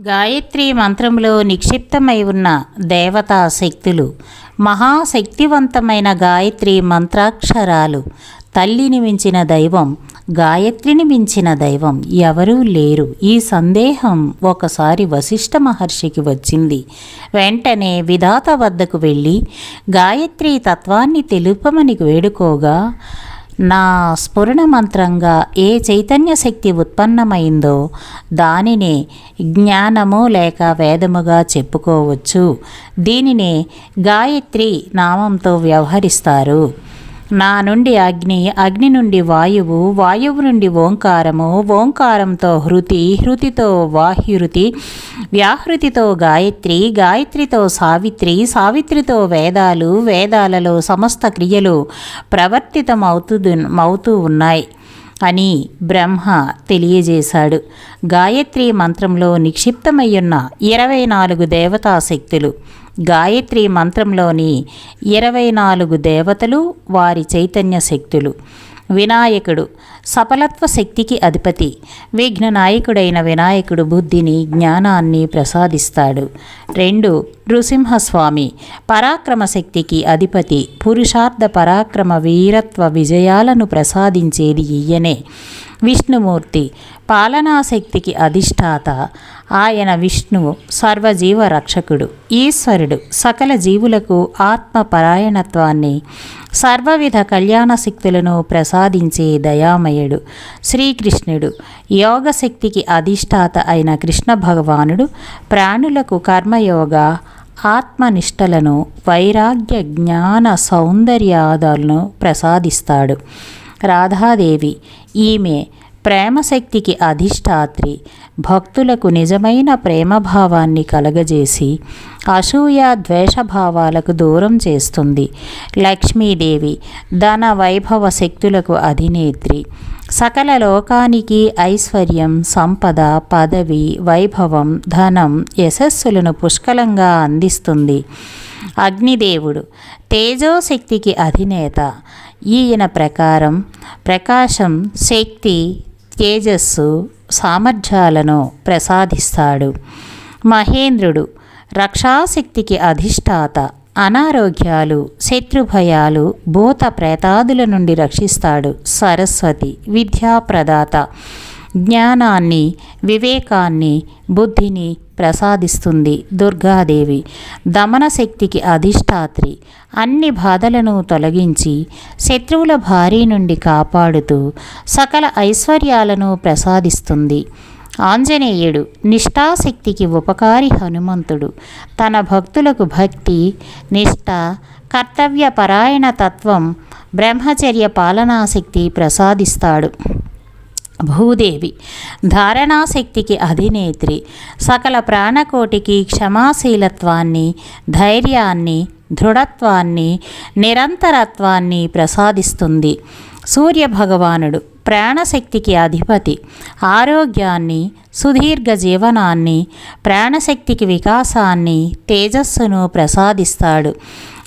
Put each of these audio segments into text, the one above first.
గాయత్రి మంత్రంలో నిక్షిప్తమై ఉన్న దేవతా శక్తులు మహాశక్తివంతమైన గాయత్రి మంత్రాక్షరాలు తల్లిని మించిన దైవం గాయత్రిని మించిన దైవం ఎవరూ లేరు. ఈ సందేహం ఒకసారి వశిష్ఠ మహర్షికి వచ్చింది. వెంటనే విధాత వద్దకు వెళ్ళి గాయత్రి తత్వాన్ని తెలుపమని వేడుకోగా నా స్ఫురణ మంత్రంగా ఏ చైతన్య శక్తి ఉత్పన్నమైందో దానినే జ్ఞానము లేక వేదముగా చెప్పుకోవచ్చు. దీనినే గాయత్రి నామంతో వ్యవహరిస్తారు. నా నుండి అగ్ని అగ్ని నుండి వాయువు వాయువు నుండి ఓంకారము ఓంకారంతో హృతి హృతితో వాహ్యురుతి వ్యాహృతితో గాయత్రి గాయత్రితో సావిత్రి సావిత్రితో వేదాలు వేదాలలో సమస్త క్రియలు ప్రవర్తితమవుతూ అవుతూ ఉన్నాయి అని బ్రహ్మ తెలియజేశాడు. గాయత్రి మంత్రంలో నిక్షిప్తమయ్యున్న ఇరవై నాలుగు దేవతా శక్తులు గాయత్రి మంత్రంలోని ఇరవై నాలుగు దేవతలు వారి చైతన్య శక్తులు. వినాయకుడు సఫలత్వ శక్తికి అధిపతి. విఘ్న నాయకుడైన వినాయకుడు బుద్ధిని జ్ఞానాన్ని ప్రసాదిస్తాడు. రెండు నృసింహస్వామి పరాక్రమ శక్తికి అధిపతి. పురుషార్థ పరాక్రమ వీరత్వ విజయాలను ప్రసాదించేది ఈయనే. విష్ణుమూర్తి పాలనాశక్తికి అధిష్టాత ఆయన విష్ణువు సర్వజీవ రక్షకుడు ఈశ్వరుడు సకల జీవులకు ఆత్మ పరాయణత్వాన్ని సర్వవిధ కళ్యాణ శక్తులను ప్రసాదించే దయామయుడు శ్రీకృష్ణుడు. యోగశక్తికి అధిష్టాత అయిన కృష్ణ భగవానుడు ప్రాణులకు కర్మయోగ ఆత్మనిష్టలను వైరాగ్య జ్ఞాన సౌందర్యాదాలను ప్రసాదిస్తాడు. రాధాదేవి ఈమె ప్రేమశక్తికి అధిష్టాత్రి భక్తులకు నిజమైన ప్రేమభావాన్ని కలగజేసి అసూయ ద్వేషభావాలకు దూరం చేస్తుంది. లక్ష్మీదేవి ధన వైభవ శక్తులకు అధినేత్రి. సకల లోకానికి ఐశ్వర్యం సంపద పదవి వైభవం ధనం యశస్సులను పుష్కలంగా అందిస్తుంది. అగ్నిదేవుడు తేజోశక్తికి అధినేత. ఈయన ప్రకారం ప్రకాశం శక్తి తేజస్సు సామర్థ్యాలను ప్రసాదిస్తాడు. మహేంద్రుడు రక్షాశక్తికి అధిష్టాత అనారోగ్యాలు శత్రుభయాలు భూత ప్రేతాదుల నుండి రక్షిస్తాడు. సరస్వతి విద్యాప్రదాత. జ్ఞానాన్ని వివేకాన్ని బుద్ధిని ప్రసాదిస్తుంది దుర్గాదేవి. దమన శక్తికి అధిష్టాత్రి. అన్ని బాధలను తొలగించి శత్రువుల భారీ నుండి కాపాడుతూ సకల ఐశ్వర్యాలను ప్రసాదిస్తుంది. ఆంజనేయుడు నిష్ఠాశక్తికి ఉపకారి హనుమంతుడు. తన భక్తులకు భక్తి నిష్ఠ కర్తవ్య పరాయణ తత్వం బ్రహ్మచర్య పాలనాశక్తి ప్రసాదిస్తాడు. భూదేవి. ధారణాశక్తికి అధినేత్రి సకల ప్రాణకోటికి క్షమాశీలత్వాన్ని ధైర్యాన్ని దృఢత్వాన్ని నిరంతరత్వాన్ని ప్రసాదిస్తుంది. సూర్యభగవానుడు ప్రాణశక్తికి అధిపతి ఆరోగ్యాన్ని సుదీర్ఘ జీవనాన్ని ప్రాణశక్తికి వికాసాన్ని తేజస్సును ప్రసాదిస్తాడు.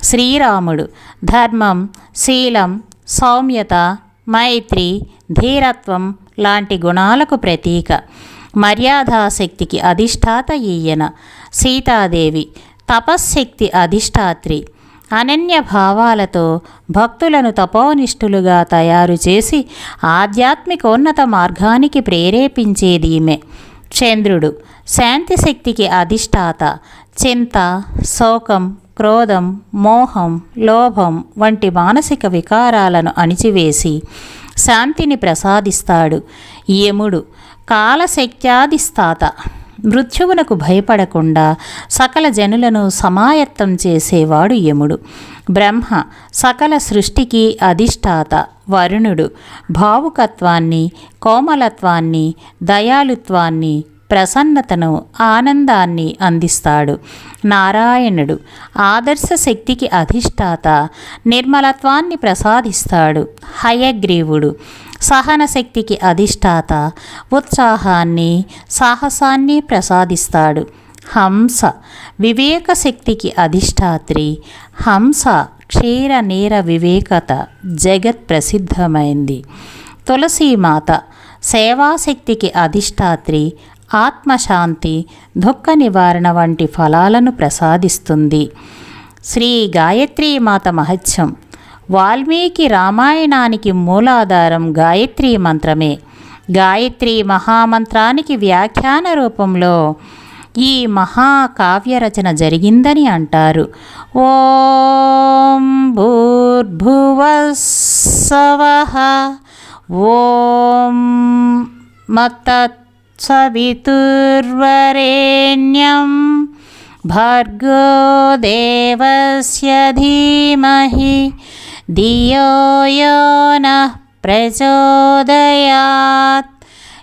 శ్రీరాముడు ధర్మం శీలం సౌమ్యత మైత్రి ధీరత్వం లాంటి గుణాలకు ప్రతీక. మర్యాదాశక్తికి అధిష్టాత ఈయన. సీతాదేవి తపశ్శక్తి అధిష్టాత్రి. అనన్య భావాలతో భక్తులను తపోనిష్ఠులుగా తయారు చేసి ఆధ్యాత్మికోన్నత మార్గానికి ప్రేరేపించేదీమె చంద్రుడు శాంతి శక్తికి అధిష్టాత. చింత శోకం క్రోధం మోహం లోభం వంటి మానసిక వికారాలను అణిచివేసి శాంతిని ప్రసాదిస్తాడు. యముడు కాలశక్త్యాధిస్తాత మృత్యువునకు భయపడకుండా సకల జనులను సమాయత్తం చేసేవాడు యముడు. బ్రహ్మ సకల సృష్టికి అధిష్టాత వరుణుడు భావుకత్వాన్ని కోమలత్వాన్ని దయాలుత్వాన్ని ప్రసన్నతను ఆనందాన్ని అందిస్తాడు. నారాయణుడు ఆదర్శ శక్తికి అధిష్టాత నిర్మలత్వాన్ని ప్రసాదిస్తాడు. హయగ్రీవుడు సహన శక్తికి అధిష్టాత ఉత్సాహాన్ని సాహసాన్ని ప్రసాదిస్తాడు. హంస వివేక శక్తికి అధిష్టాత్రి. హంస క్షీర నీర వివేకత జగత్ ప్రసిద్ధమైంది. తులసీమాత సేవాశక్తికి అధిష్టాత్రి. ఆత్మశాంతి దుఃఖ నివారణ వంటి ఫలాలను ప్రసాదిస్తుంది. శ్రీ గాయత్రీ మాత మహత్యం. వాల్మీకి రామాయణానికి మూలాధారం గాయత్రీ మంత్రమే. గాయత్రి మహామంత్రానికి వ్యాఖ్యాన రూపంలో ఈ మహాకావ్య రచన జరిగిందని అంటారు. ఓం భూర్భువస్సవ. ఓం మత్తత్సవితుర్వరేణ్యం భర్గో దేవస్య ధీమహి ధియో ప్రచోదయాత్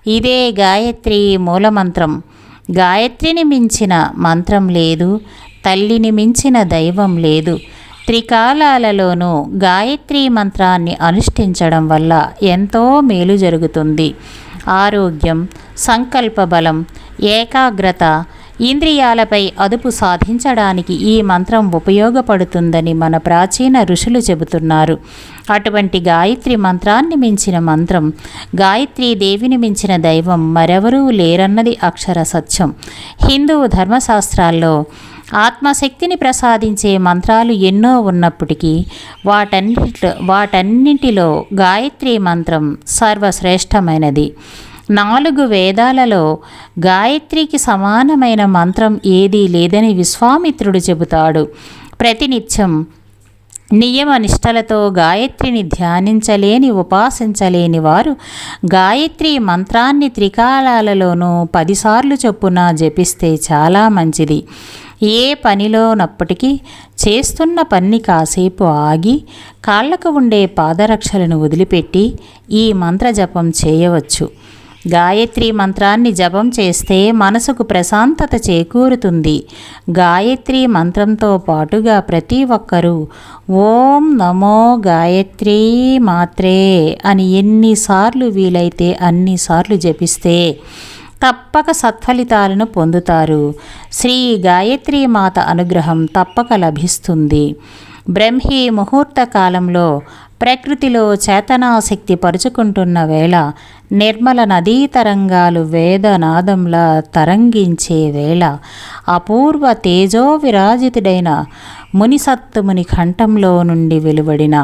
ఇదే గాయత్రి మూలమంత్రం. గాయత్రిని మించిన మంత్రం లేదు తల్లిని మించిన దైవం లేదు. త్రికాలాలలోనూ గాయత్రి మంత్రాన్ని అనుష్ఠించడం వల్ల ఎంతో మేలు జరుగుతుంది. ఆరోగ్యం సంకల్ప బలం ఏకాగ్రత ఇంద్రియాలపై అదుపు సాధించడానికి ఈ మంత్రం ఉపయోగపడుతుందని మన ప్రాచీన ఋషులు చెబుతున్నారు. అటువంటి గాయత్రి మంత్రాన్ని మించిన మంత్రం గాయత్రీ దేవిని మించిన దైవం మరెవరూ లేరన్నది అక్షర సత్యం. హిందూ ధర్మశాస్త్రాల్లో ఆత్మశక్తిని ప్రసాదించే మంత్రాలు ఎన్నో ఉన్నప్పటికీ వాటన్నిటిలో వాటన్నింటిలో గాయత్రి మంత్రం సర్వశ్రేష్టమైనది. నాలుగు వేదాలలో గాయత్రికి సమానమైన మంత్రం ఏదీ లేదని విశ్వామిత్రుడు చెబుతాడు. ప్రతినిత్యం నియమ నిష్టలతో గాయత్రిని ధ్యానించలేని ఉపాసించలేని వారు గాయత్రి మంత్రాన్ని త్రికాలాలలోనూ పదిసార్లు చొప్పున జపిస్తే చాలా మంచిది. ఏ పనిలోనప్పటికీ చేస్తున్న పని కాసేపు ఆగి కాళ్ళకు ఉండే పాదరక్షలను వదిలిపెట్టి ఈ మంత్రజపం చేయవచ్చు. గాయత్రి మంత్రాన్ని జపం చేస్తే మనసుకు ప్రశాంతత చేకూరుతుంది. గాయత్రి మంత్రంతో పాటుగా ప్రతి ఒక్కరూ ఓం నమో గాయత్రి మాత్రే అని ఎన్నిసార్లు వీలైతే అన్నిసార్లు జపిస్తే తప్పక సత్ఫలితాలను పొందుతారు. శ్రీ గాయత్రి మాత అనుగ్రహం తప్పక లభిస్తుంది. బ్రహ్మీ ముహూర్త కాలంలో ప్రకృతిలో చేతనాశక్తి పరుచుకుంటున్న వేళ నిర్మల నదీ తరంగాలు వేదనాదంలా తరంగించే వేళ అపూర్వ తేజో విరాజితుడైన మునిసత్తుముని కంఠంలో నుండి వెలువడిన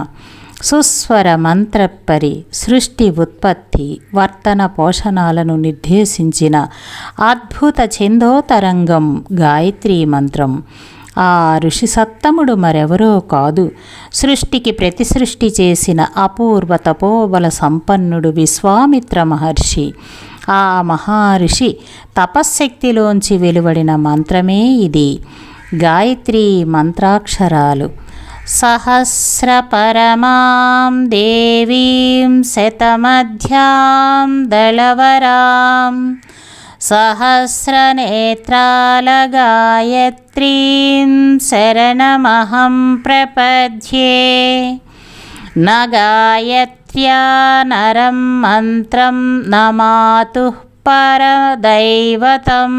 సుస్వర మంత్రపరి సృష్టి ఉత్పత్తి వర్తన పోషణాలను నిర్దేశించిన అద్భుత ఛందోతరంగం గాయత్రీ మంత్రం. ఆ ఋషి సత్తముడు మరెవరో కాదు. సృష్టికి ప్రతి సృష్టి చేసిన అపూర్వ తపోబల సంపన్నుడు విశ్వామిత్ర మహర్షి. ఆ మహర్షి తపశ్శక్తిలోంచి వెలువడిన మంత్రమే ఇది. గాయత్రి మంత్రాక్షరాలు. सहस्रपरमां देवीं शतमध्यां दलवरां सहस्रनेत्रालगायत्रीं शरणमहं प्रपद्ये न गायत्र्या नरं मन्त्रं न मातुः परदैवतं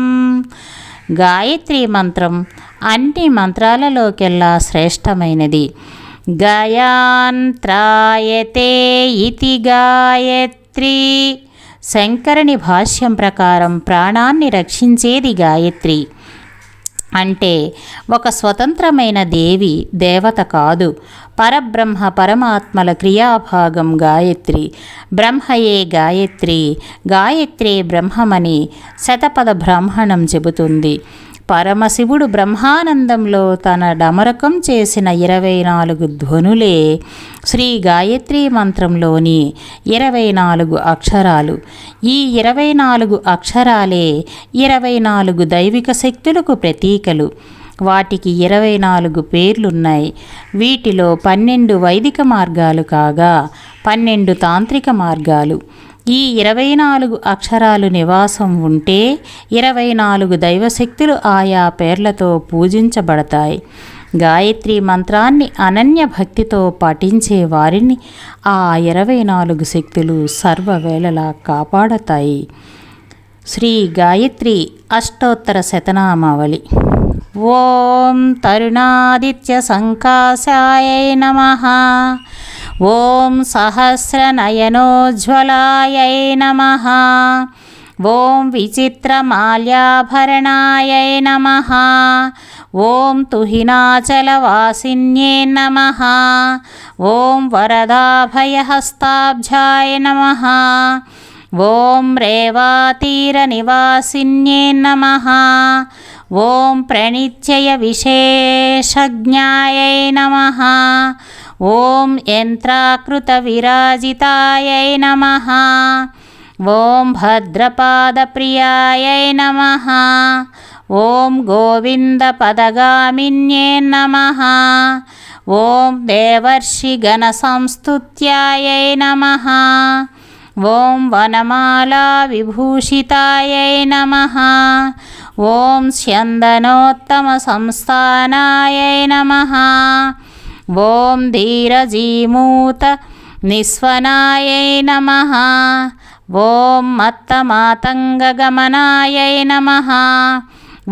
गायत्री मन्त्रं అన్ని మంత్రాలలోకెల్లా శ్రేష్టమైనది. గయాంత్రాయతే ఇతి గాయత్రి. శంకరుని భాష్యం ప్రకారం ప్రాణాన్ని రక్షించేది గాయత్రి. అంటే ఒక స్వతంత్రమైన దేవి దేవత కాదు. పరబ్రహ్మ పరమాత్మల క్రియాభాగం గాయత్రి. బ్రహ్మయే గాయత్రి. గాయత్రే బ్రహ్మమని శతపద బ్రాహ్మణం చెబుతుంది. పరమశివుడు బ్రహ్మానందంలో తన డమరకం చేసిన ఇరవై నాలుగు ధ్వనులే శ్రీ గాయత్రి మంత్రంలోని ఇరవై నాలుగు అక్షరాలు. ఈ ఇరవై నాలుగు అక్షరాలే ఇరవై నాలుగు దైవిక శక్తులకు ప్రతీకలు. వాటికి ఇరవై నాలుగు పేర్లున్నాయి. వీటిలో పన్నెండు వైదిక మార్గాలు కాగా పన్నెండు తాంత్రిక మార్గాలు. ఈ ఇరవై నాలుగు అక్షరాలు నివాసం ఉంటే ఇరవై నాలుగు దైవశక్తులు ఆయా పేర్లతో పూజించబడతాయి. గాయత్రి మంత్రాన్ని అనన్య భక్తితో పఠించే వారిని ఆ ఇరవై నాలుగు శక్తులు సర్వవేళలా కాపాడతాయి. శ్రీ గాయత్రి అష్టోత్తర శతనామావళి. ఓం తరుణాదిత్య సంకాశాయ నమ. ఓం సహస్రనయనోజ్వలాయ నమ. ఓం విచిత్రమాల్యాభరణాయై నమ. ఓం తుహినాచలవాసిన్యే నమ. ఓం వరదాభయహస్తాబ్జాయ నమ. ఓం రేవాతీరనివాసిన్యే నమ. ఓం ప్రణిత్యయ విశేషజ్ఞాయై నమ. ఓం యంత్రాకృతవిరాజితాయై నమ. ఓం భద్రపాదప్రియాయై నమ. ఓం గోవిందపదగామిన్యే నమ. ఓం దేవర్షిగణసంస్తుత్యాయై నమ. ఓం వనమాలా విభూషితాయై నమ. ఓం స్యందనోత్తమ సంస్థానాయై నమ. ఓం ధీరజీమూత నిస్వనాయై నమ. ఓం మత్తమాతంగగమనాయై నమ.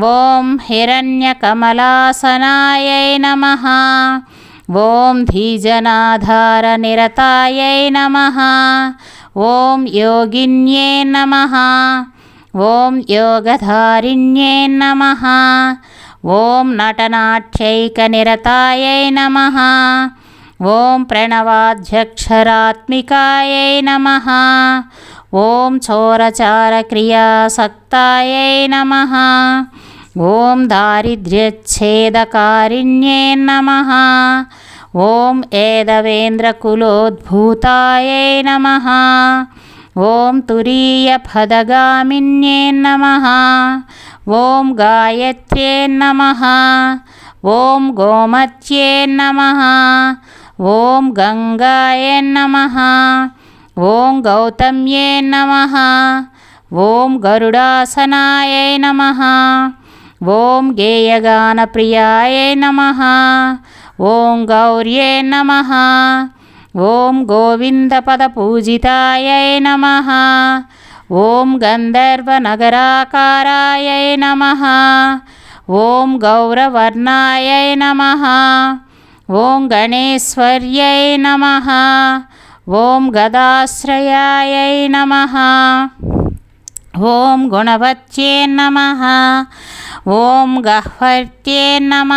ఓం హిరణ్యకమలాసనాయై నమ. ఓం ధీజనాధారనిరతాయై నమ. ఓం యోగిన్యే నమ. ఓం యోగధారిణ్యే నమ. ఓం నటనాట్యైకనిరతాయై నమ. ఓం ప్రణవాధ్యక్షరాత్మికాయై నమ. ఓం చోరచారక్రియాసక్తాయై నమ. ఓం దారిద్ర్యచ్ఛేదకారిణ్యే నమ. ఓం ఏదవేంద్రకులోద్భూతాయై నమ. ఓం తురీయపదగామిన్యే నమ. ఓం గాయత్ర్యే నమ. ఓం గోమత్యే నమ. ఓం గంగాయ నమ. ఓం గౌతమ్యే నమ. ఓం గరుడాసనాయ నమ. ఓం గేయగానప్రియాయ నమ. ఓం గౌర్యే నమ. ఓం గోవిందపదపూజితాయ నమ. ఓం గంధర్వనగరాకారాయ నమ. ఓం గౌరవర్ణాయ నమ. ఓం గణేశ్వర్యై నమ. ఓం గదాశ్రయాయై నమ. ఓం గుణవత్యే నమ. ఓం గహ్వర్త్యే నమ.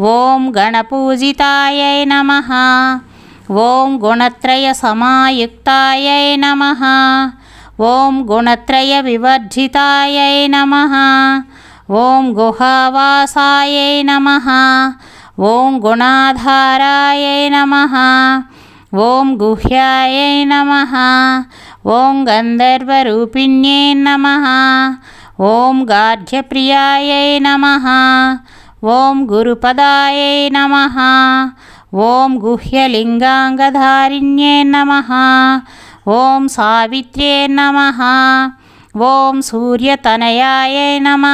ఓం గణపూజితాయై నమ. ఓం గుణత్రయ సమాయుక్తాయై నమ. ఓం గుణత్రయ వివర్జితాయై నమ. ఓం గుహావాసాయై నమ. ఓం గుణాధారాయై నమ. ఓం గుహ్యాయై నమ. ఓం గంధర్వరూపిణ్యై నమ. ఓం గాఢ్యప్రియాయై నమ. ఓం గురుపదాయై నమ. ఓం గుహ్యలింగాంగధారిణ్యే నమ. ఓం సావిత్ర్యే నమ. ఓం సూర్యతనయాయై నమ.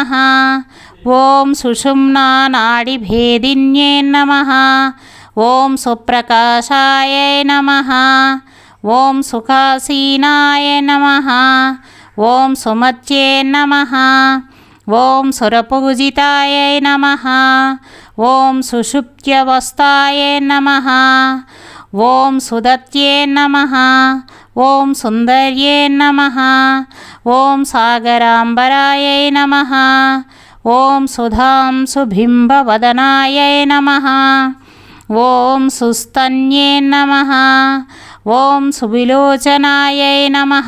ఓం సుషుమ్నానాడిభేదిన్యే నమ. ఓం సుప్రకాశాయ నమ. ఓం సుఖాసీనాయ నమ. ఓం సుమత్యే నమ. ఓం సురపూజితాయ నమ. ఓం సుషుప్త్యవస్థాయ నమ. ఓం సుదత్యే నమ. ఓం సుందర్యే నమ. ఓం సాగరాంబరాయై నమ. ఓం సుధాం సుభింబవదనాయై నమ. ఓం సుస్తన్యే నమ. ఓం సువిలోచనాయై నమ.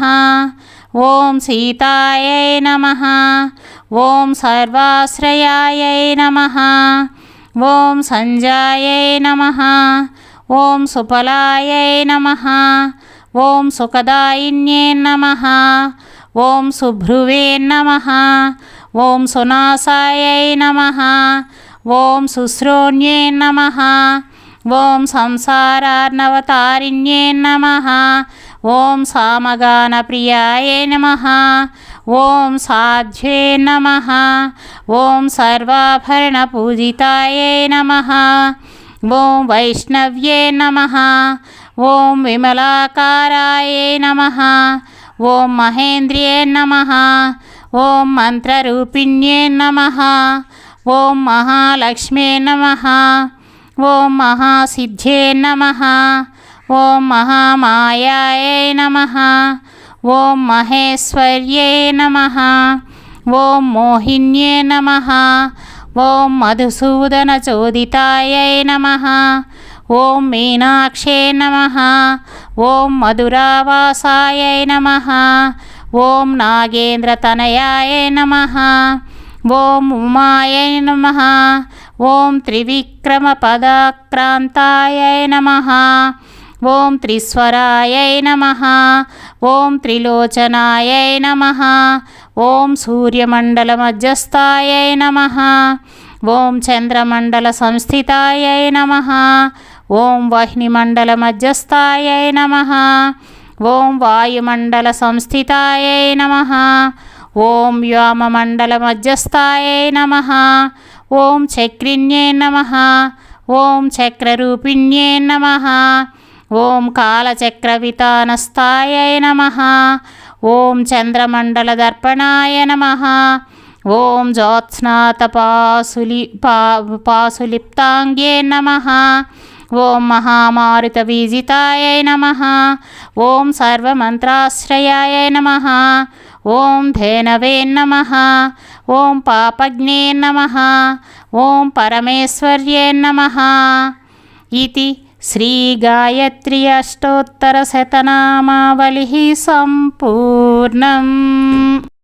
ఓం సీతాయై నమ. ఓం సర్వాశ్రయాయై నమ. ఓం సంజాయై నమ. ఓం సుఫలాయై నమ. ఓం సుఖదాయిన్యే నమ. ఓం సుభ్రువే నమ. ఓం సునాసాయై నమ. ఓం శుశ్రోణ్యే నమ. ఓం సంసారార్ణవతారిణ్యే నమ. ఓం సామగానప్రియాయ నమ. ఓం సాధ్యే నమ. ఓం సర్వాభరణపూజితాయ నమ. ఓం వైష్ణవ్యే నమ. ఓం విమలాకారాయే నమ. ఓం మహేంద్రియే నమ. ఓం మంత్రరూపిణ్యే నమ. ఓం మహాలక్ష్మే నమ. ఓం మహాసిద్ధ్యే నమ. ఓం మహామాయాయ నమ. ఓం మహేశ్వర్యే నమ. ఓం మోహిన్యే నమ. ఓం మధుసూదన చోదితాయై నమ. ఓం మీనాక్షే నమ. ఓం మధురావాసాయ నమ. ఓం నాగేంద్రతనయాయ నమ. ఓం ఉమాయ నమ. ఓం త్రివిక్రమపదాక్రాంతాయై నమ. ఓం త్రిస్వరాయ నమ. ఓం త్రిలోచనాయ నమ. ఓం సూర్యమండల మధ్యస్థాయ నమ. ఓం చంద్రమండల సంస్థితాయ నమ. ఓం వాహినిమండల మధ్యస్థాయై నమ. ఓం వాయుమండల సంస్థితాయై నమ. ఓం వ్యోమమండల మధ్యస్థాయై నమ. ఓం చక్రిణ్యే నమ. ఓం చక్రరూపిణ్యే నమ. ఓం కాలచక్రవితానస్థాయై నమ. ఓం చంద్రమండల దర్పణాయ నమ. ఓం జ్యోత్స్నాత పాసులి పా పాసులిప్తాంగే నమ. ఓం మహామారుత వీజితాయ నమ. ఓం సర్వమంత్రాశ్రయాయ నమ. ఓం ధేనవే నమ. ఓం పాపజ్ఞే నమ. ఓం పరమేశ్వర్యే నమ. ఇది శ్రీ శ్రీగాయత్రి అష్టోత్తరశతనామావళి సంపూర్ణం.